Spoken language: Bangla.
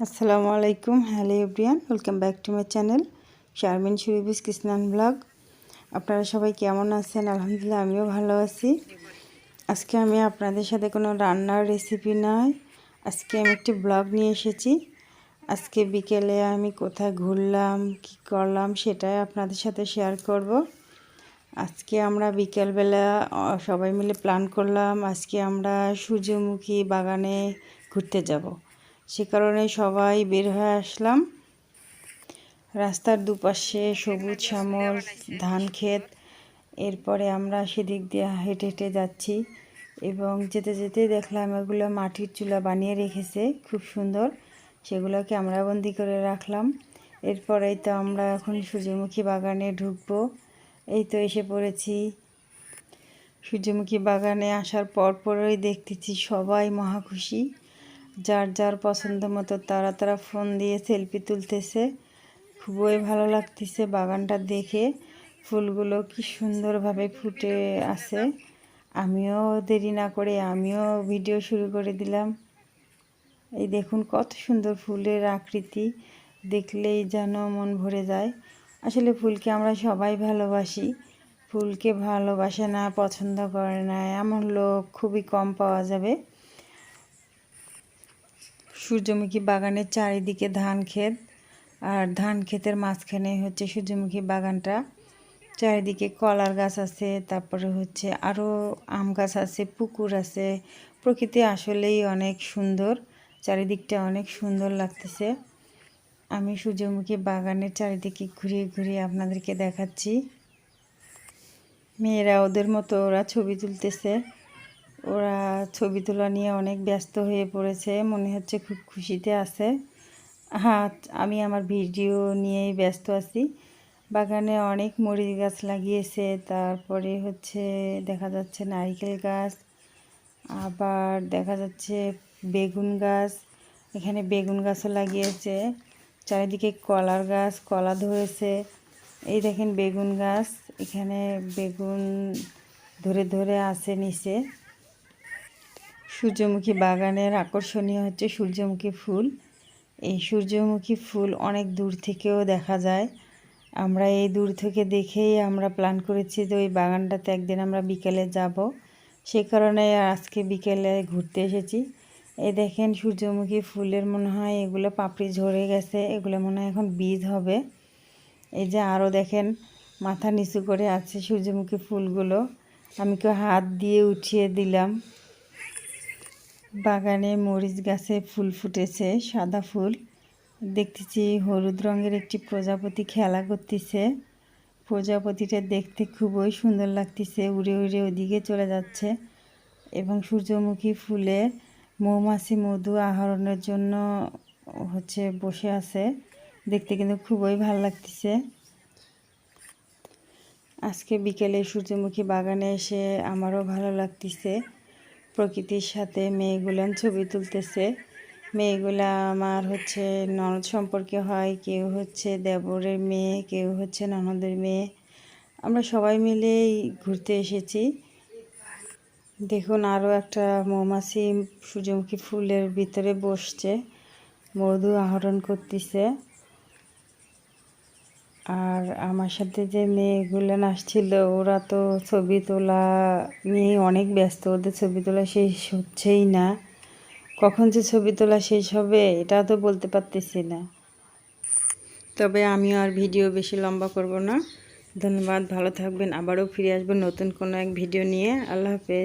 আসসালামু আলাইকুম। Hello everyone welcome back to my channel Sharmin সুরিবিস Krishnan blog. আপনারা সবাই কেমন আছেন? আলহামদুলিল্লাহ, আমিও ভালো আছি। আজকে আমি আপনাদের সাথে কোনো রান্নার রেসিপি নয়। আজকে আমি একটি ব্লগ নিয়ে এসেছি। আজকে বিকেলে আমি কোথায় ঘুরলাম, কি করলাম সেটাই আপনাদের সাথে শেয়ার করব। আজকে আমরা বিকেলবেলা সবাই মিলে প্ল্যান করলাম, আজকে আমরা সূর্যমুখী বাগানে ঘুরতে যাব। সে কারণে সবাই বের হয়ে আসলাম। রাস্তার দুপাশে সবুজ শ্যামল, ধান ক্ষেত, এরপরে আমরা সেদিক দিয়ে হেঁটে হেঁটে যাচ্ছি এবং যেতে যেতে দেখলাম এগুলো মাটির চুলা বানিয়ে রেখেছে, খুব সুন্দর। সেগুলোকে আমরা বন্দি করে রাখলাম। এরপরেই তো আমরা এখন সূর্যমুখী বাগানে ঢুকবো। এই তো এসে পড়েছি। সূর্যমুখী বাগানে আসার পরপরই দেখতেছি সবাই মহা খুশি যার যার পছন্দ মতো তারা তারা ফোন দিয়ে সেলফি তুলতেছে। খুবই ভালো লাগতেছে বাগানটা দেখে। ফুলগুলো কি সুন্দরভাবে ফুটে আছে। আমিও দেরি না করে আমিও ভিডিও শুরু করে দিলাম। এই দেখুন কত সুন্দর ফুলের আকৃতি। দেখলেই যেন মন ভরে যায়। আসলে ফুলকে আমরা সবাই ভালোবাসি। ফুলকে ভালোবাসে না, পছন্দ করে না, এমন লোক খুবই কম পাওয়া যাবে। সূর্যমুখী বাগানের চারিদিকে ধান ক্ষেত, আর ধান ক্ষেতের মাঝখানে হচ্ছে সূর্যমুখী বাগানটা। চারিদিকে কলার গাছ আছে, তারপরে হচ্ছে আরও আম গাছ আছে, পুকুর আছে। প্রকৃতি আসলেই অনেক সুন্দর, চারিদিকটা অনেক সুন্দর লাগতেছে। আমি সূর্যমুখী বাগানের চারিদিকে ঘুরিয়ে ঘুরিয়ে আপনাদেরকে দেখাচ্ছি। মেয়েরা ওদের মতো ওরা ছবি তুলতেছে। ওরা ছবি তোলা নিয়ে অনেক ব্যস্ত হয়ে পড়েছে, মনে হচ্ছে খুব খুশিতে আছে। হ্যাঁ আমি আমার ভিডিও নিয়েই ব্যস্ত আছি। বাগানে অনেক মরিচ গাছ লাগিয়েছে, তারপরে হচ্ছে দেখা যাচ্ছে নারিকেল গাছ, আবার দেখা যাচ্ছে বেগুন গাছ, এখানে বেগুন গাছও লাগিয়েছে। চারিদিকে কলার গাছ, কলা ধরেছে। এই দেখেন বেগুন গাছ, এখানে বেগুন ধরে ধরে আছে নিচে। সূর্যমুখী বাগানের আকর্ষণীয় হচ্ছে সূর্যমুখী ফুল। এই সূর্যমুখী ফুল অনেক দূর থেকেও দেখা যায়। আমরা এই দূর থেকে দেখেই আমরা প্ল্যান করেছি যে ওই বাগানটাতে একদিন আমরা বিকেলে যাব। সে কারণে আজকে বিকেলে ঘুরতে এসেছি। এই দেখেন সূর্যমুখী ফুলের মনে হয় এগুলো পাপড়ি ঝরে গেছে, এগুলো মনে হয় এখন বীজ হবে। এই যে আরও দেখেন মাথা নিচু করে আছে সূর্যমুখী ফুলগুলো। আমি কেউ হাত দিয়ে উঠিয়ে দিলাম। বাগানে মরিচ গাছে ফুল ফুটেছে, সাদা ফুল। দেখতেছি হলুদ রঙের একটি প্রজাপতি খেলা করতেছে। প্রজাপতিটা দেখতে খুবই সুন্দর লাগতেছে, উড়ে উড়ে ওদিকে চলে যাচ্ছে এবং সূর্যমুখী ফুলে মৌমাছি মধু আহরণের জন্য হচ্ছে বসে আছে। দেখতে কিন্তু খুবই ভালো লাগতেছে। আজকে বিকেলে সূর্যমুখী বাগানে এসে আমারও ভালো লাগতেছে। প্রকৃতির সাথে মেয়েগুলান ছবি তুলতেছে। মেয়েগুলা আমার হচ্ছে ননদ সম্পর্কে হয়, কেউ হচ্ছে দেবরের মেয়ে, কেউ হচ্ছে ননদের মেয়ে। আমরা সবাই মিলেই ঘুরতে এসেছি। দেখুন আরও একটা মৌমাছি সূর্যমুখী ফুলের ভিতরে বসছে। মধু আহরণ করতেছে। আর আমার সাথে যে মেয়েগুলো আসছিল ওরা তো ছবি তোলা নিয়ে অনেক ব্যস্ত। ওদের ছবি তোলা শেষ হচ্ছেই না। কখন যে ছবি তোলা শেষ হবে, এটা তো বলতে পারতেছি না। তবে আমি আর ভিডিও বেশি লম্বা করব না। ধন্যবাদ, ভালো থাকবেন। আবারও ফিরে আসব নতুন কোনো এক ভিডিও নিয়ে। আল্লাহ হাফেজ।